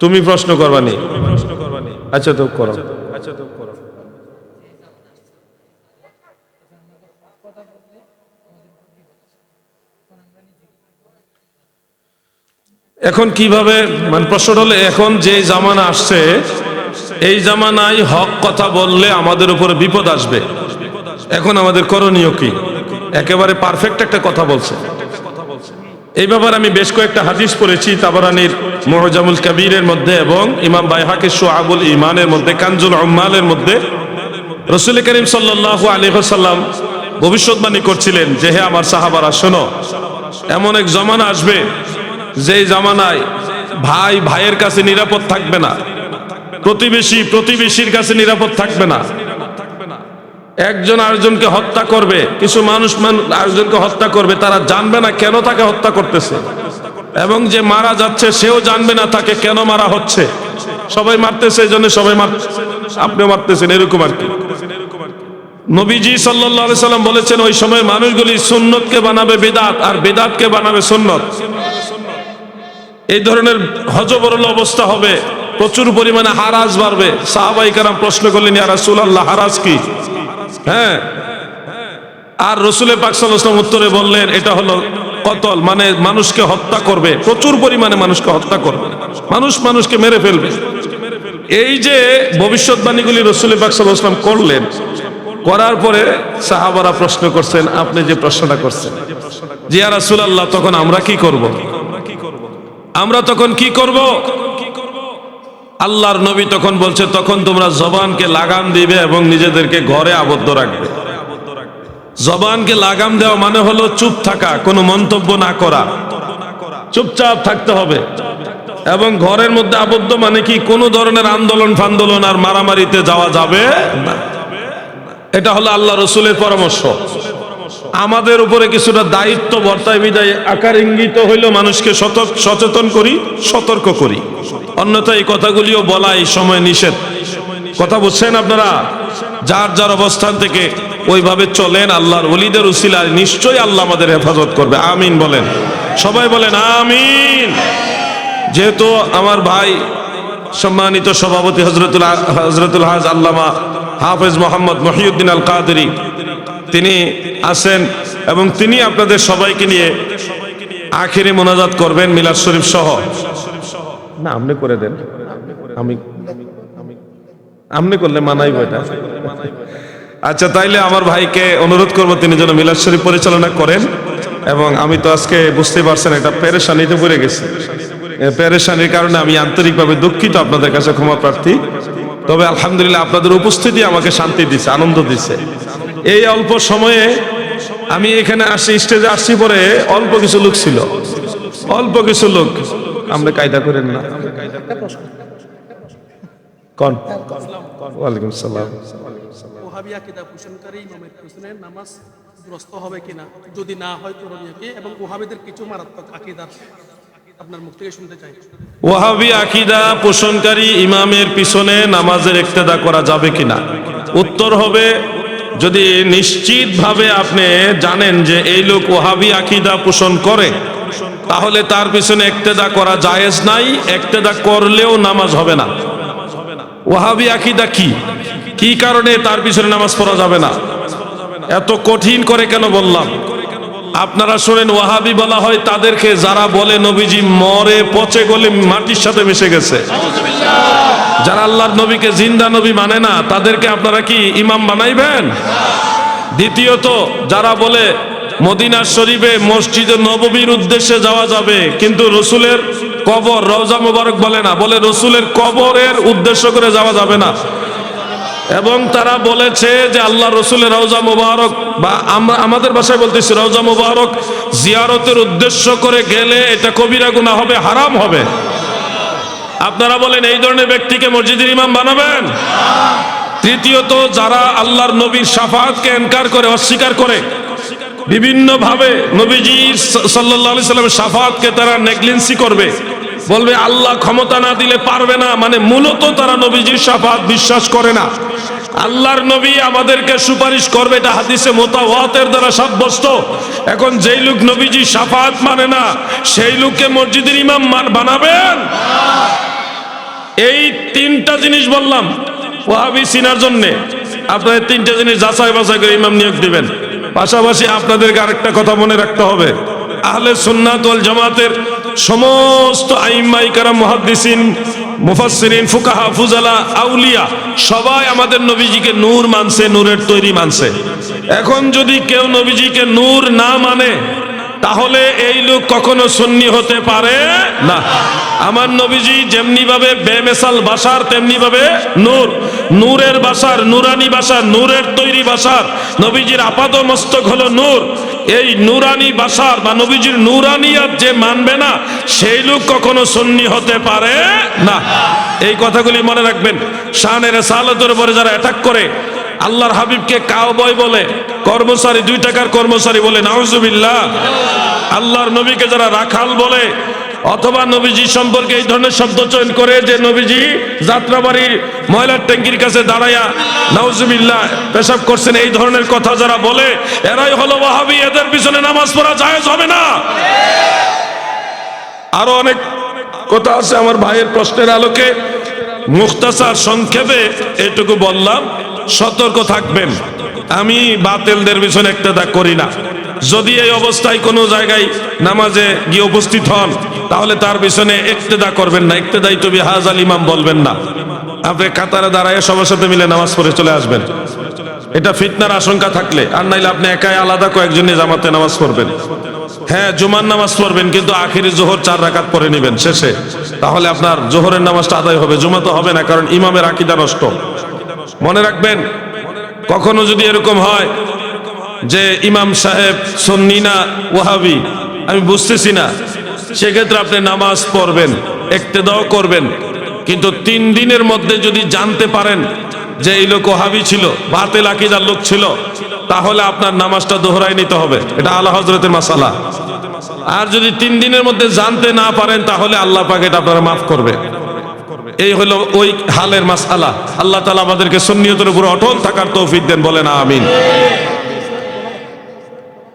তুমি প্রশ্ন করবানি আচ্ছা তো করো। আচ্ছা তো করো। এখন কীভাবে মানে প্রশ্নটা হলো এখন যে জামানা আসছে এই জামানায় হক কথা বললে আমাদের উপরে বিপদ আসবে। এখন আমাদের করণীয় কি? একেবারে পারফেক্ট একটা কথা বলছে। এই ব্যাপারে আমি বেশ কয়েকটা হাদিস পড়েছি তাবারানির মোহজামুল কবিরের মধ্যে এবং ইমাম বাইহাকে সোহাবুল ইমানের মধ্যে, কানজুল উম্মালের মধ্যে রসুল করিম সাল্লাহ আলী সাল্লাম ভবিষ্যৎবাণী করছিলেন যে, হে আমার সাহাবারা, শোনো, এমন এক জমানা আসবে যেই জামানায় ভাই ভাইয়ের কাছে নিরাপদ থাকবে না, প্রতিবেশী প্রতিবেশীর কাছে নিরাপদ থাকবে না। একজন আরেকজনকে হত্যা করবে, কিছু মানুষ মান- আরেকজনকে হত্যা করবে, তারা জানবে না কেন তাকে হত্যা করতেছে। এবং যে মারা যাচ্ছে, সেও জানবে না তাকে কেন মারা হচ্ছে। সবাই মারতেছে, এই জন্য সবাই মার আপনিও মারতেছেন, এরকম আর কি। নবীজি আলাইহি সাল্লাম বলেছেন, ওই সময় মানুষগুলি সুন্নতকে বানাবে বেদাত, আর বেদাতকে বানাবে সুন্নত। এই ধরনের হজবরল অবস্থা হবে, প্রচুর পরিমাণে হারাজ বাড়বে। সাহাবাই কারাম প্রশ্ন করলেন, ইয়া রাসূলুল্লাহ, হারাজ কি? হ্যাঁ। আর রসুলে পাক সাল্লাল্লাহু আলাইহি ওয়াসাল্লাম উত্তরে বললেন, এটা হলো কতল মানে মানুষকে হত্যা করবে, প্রচুর পরিমাণে মানুষকে হত্যা করবে। মানুষ মানুষকে মেরে ফেলবে। এই যে ভবিষ্যৎবাণীগুলি রসুল ওয়াসাল্লাম করলেন, করার পরে সাহাবারা প্রশ্ন করছেন, আপনি যে প্রশ্নটা করছেন জিয়া রাসুল আল্লাহ তখন আমরা কি করব? আমরা তখন কি করব? আল্লাহর নবী তখন বলছে, তখন তোমরা জবানকে লাগাম দিবে এবং নিজেদেরকে ঘরে আবদ্ধ রাখবে। জবানকে লাগাম দেওয়া মানে হলো চুপ থাকা, কোনো মন্তব্য না করা। চুপচাপ থাকতে হবে। এবং ঘরের মধ্যে আবদ্ধ মানে কি, কোনো ধরনের আন্দোলন ফান্দোলন আর মারামারিতে যাওয়া যাবে না। এটা হলো আল্লাহ রসুলের পরামর্শ। আমাদের উপরে কিছুটা দায়িত্ব, বর্তায় বিদায় আকার ইঙ্গিত হইল মানুষকে সতর্ক, সচেতন করি, সতর্ক করি। অন্যথায় এই কথাগুলিও বলা এই সময় নিষেধ। কথা বুঝছেন আপনারা? যার যার অবস্থান থেকে ওইভাবে চলেন, আল্লাহর ওলিদের উসিলায় নিশ্চয়ই আল্লাহ আমাদের হেফাজত করবে। আমিন বলেন। সবাই বলেন, আমিন। যেহেতু আমার ভাই সম্মানিত সভাপতি হজরতুল হজরতুল হাজ আল্লামা হাফেজ মোহাম্মদ মহিউদ্দিন আল কাদেরি তিনি আছেন এবং তিনি আপনাদের সবাইকে নিয়ে আখেরি মোনাজাত করবেন মিলাদ শরীফ সহ। না আপনি করে দেন। আমি আপনি করলে মানাইব এটা। আচ্ছা তাইলে আমার ভাইকে অনুরোধ করব তিনি যেন মিলাদ শরীফ পরিচালনা করেন। এবং আমি তো আজকে বুঝতে পারছেন, এটা পেরেশানিতে পড়ে গেছি। পেরেশানির কারণে আমি আন্তরিকভাবে দুঃখিত আপনাদের কাছে ক্ষমা প্রার্থী। তবে আলহামদুলিল্লাহ আপনাদের উপস্থিতি আমাকে শান্তি দিছে, আনন্দ দিছে। এই অল্প সময়ে আমি এখানে আসি, স্টেজে আসছি পরে অল্প কিছু লোক ছিল। অল্প কিছু লোক, আমরা কায়দা করেন না। কন? ওয়ালাইকুম সালাম। ওহাবি আকিদা পোষণকারী ইমামের পিছনে নামাজ গ্রস্ত হবে কিনা, যদি না হয় করণীয় কি এবং ওহাবিদের কিছু মারাত্মক আকিদার আপনার মুখ আকিদা পোষণকারী ইমামের পিছনে নামাজের করা যাবে কিনা? উত্তর হবে, যদি নিশ্চিতভাবে আপনি জানেন যে এই লোক আকিদা পোষণ করে, তাহলে তার পিছনে ইক্তেদা করা জায়েজ নাই, ইক্তেদা করলেও নামাজ হবে না। ওয়াহাবি আকিদা কি? কি কারণে তার পিছনে নামাজ পড়া যাবে না? এত কঠিন করে কেন বললাম? আপনারা শোনেন, ওয়াহাবি বলা হয় তাদেরকে যারা বলে নবীজি মরে পচে গলে মাটির সাথে মিশে গেছে। যারা আল্লাহর নবীকে জিন্দা নবী মানে না, তাদেরকে আপনারা কি ইমাম বানাইবেন? দ্বিতীয়ত, যারা বলে মদিনা শরীফে মসজিদে নববীর উদ্দেশ্যে যাওয়া যাবে, কিন্তু রসুলের কবর, রওজা মোবারক বলে না, বলে রসুলের কবরের উদ্দেশ্য করে যাওয়া যাবে না। এবং তারা বলেছে যে আল্লাহ রসুলের রওজা মুবারক, বা আমরা, আমাদের ভাষায় বলতেছি রওজা মুবারক জিয়ারতের উদ্দেশ্য করে গেলে এটা কবিরা গুনাহ হবে, হারাম হবে। আপনারা বলেন, এই ধরনের ব্যক্তিকে মসজিদের ইমাম বানাবেন? তৃতীয়ত, যারা আল্লাহর নবীর সাফাতকে এনকার করে, অস্বীকার করে বিভিন্ন ভাবে নবীজি আলাইহি সাল্লামের সাফাতকে তারা নেগলেন্সি করবে। বলবে আল্লাহ ক্ষমতা না দিলে পারবে না। মানে মূলত তারা নবীজির সাফাত বিশ্বাস করে না। আল্লাহর নবী আমাদেরকে সুপারিশ করবে, এটা হাদিসে মোতাওয়াতের দ্বারা সাব্যস্ত। এখন যেই লোক নবীজি সাফাত মানে না, সেই লোককে মসজিদের ইমাম বানাবেন? এই তিনটা জিনিস বললাম ওয়াহাবি চিনার জন্যে। আপনাদের তিনটা জিনিস যাচাই বাছাই করে ইমাম নিয়োগ দিবেন। পাশাপাশি আপনাদেরকে আরেকটা কথা মনে রাখতে হবে। আহলে সুন্নাত ওয়াল জামাতের সমস্ত আইম্মাই কারাম, মুহাদ্দিসিন, মুফাসসিরিন, ফুকাহা, ফুজালা, আউলিয়া, সবাই আমাদের নবীজিকে নূর মানছে, নূরের তৈরি মানছে। এখন যদি কেউ নবীজিকে নূর না মানে তাহলে এই লোক কখনো সুন্নি হতে পারে না। আমার নবীজি যেমনি ভাবে বেমেসাল বাসার তেমনি ভাবে নূর। নূরের বাসার, নুরানি বাসার, নূরের তৈরি বাসার, নবীজির আপাদ মস্তক হলো নূর। এই নুরানি বাসার বা নবীজির আর যে মানবে না, সেই লোক কখনো সন্নি হতে পারে না। এই কথাগুলি মনে রাখবেন। শানের সালতের উপরে যারা অ্যাটাক করে, আল্লাহর হাবিবকে কাউবয় বলে, কর্মচারী, দুই টাকার কর্মচারী বলে, নাউজুবিল্লাহ, আল্লাহর নবীকে যারা রাখাল বলে অথবা নবীজি সম্পর্কে এই ধরনের শব্দ চয়ন করে যে নবীজি যাত্রাবাড়ির ময়লার ট্যাঙ্কির কাছে দাঁড়াইয়া নাউজুবিল্লাহ পেশাব করছেন, এই ধরনের কথা যারা বলে, এরাই হলো ওয়াহাবি, এদের পিছনে নামাজ পড়া জায়েজ হবে না। আরও অনেক কথা আছে আমার ভাইয়ের প্রশ্নের আলোকে। মুখতাসার সংক্ষেপে এটুকু বললাম, সতর্ক থাকবেন। আমি বাতেলদের পিছনে একটা করি না। যদি এই অবস্থায় কোনো জায়গায় নামাজে গিয়ে উপস্থিত হন তাহলে তার পিছনে একতেদা করবেন না। একতেদাই তবি হাজাল ইমাম বলবেন না। আপনি কাতারে দাঁড়ায় সবার সাথে মিলে নামাজ পড়ে চলে আসবেন। এটা ফিতনার আশঙ্কা থাকলে, আর নাইলে আপনি একাই আলাদা কয়েকজনে জামাতে নামাজ পড়বেন। হ্যাঁ জুমার নামাজ পড়বেন, কিন্তু আখিরি জোহর চার রাকাত পরে নেবেন শেষে। তাহলে আপনার জোহরের নামাজটা আদায় হবে। জুমা তো হবে না, কারণ ইমামের আকিদা নষ্ট। মনে রাখবেন, কখনো যদি এরকম হয় যে ইমাম সাহেব সন্নি না, ওয়াহাবি, আমি বুঝতেছি না। সেক্ষেত্রে আপনি নামাজ পড়বেন একতেদাও করবেন। কিন্তু তিন দিনের মধ্যে যদি জানতে পারেন যে এই লোক হাবি ছিল, বাতেল আকিদার লোক ছিল, তাহলে আপনার নামাজটা দোহরাই নিতে হবে। এটা আল্লাহ হজরতের মাসালা। আর যদি তিন দিনের মধ্যে জানতে না পারেন, তাহলে আল্লাহ পাক এটা আপনারা মাফ করবে। এই হলো ওই হালের মাসালা। আল্লাহ তালা আমাদেরকে সুন্নিয়তের উপর অটল থাকার তৌফিক দেন, বলেন আমিন।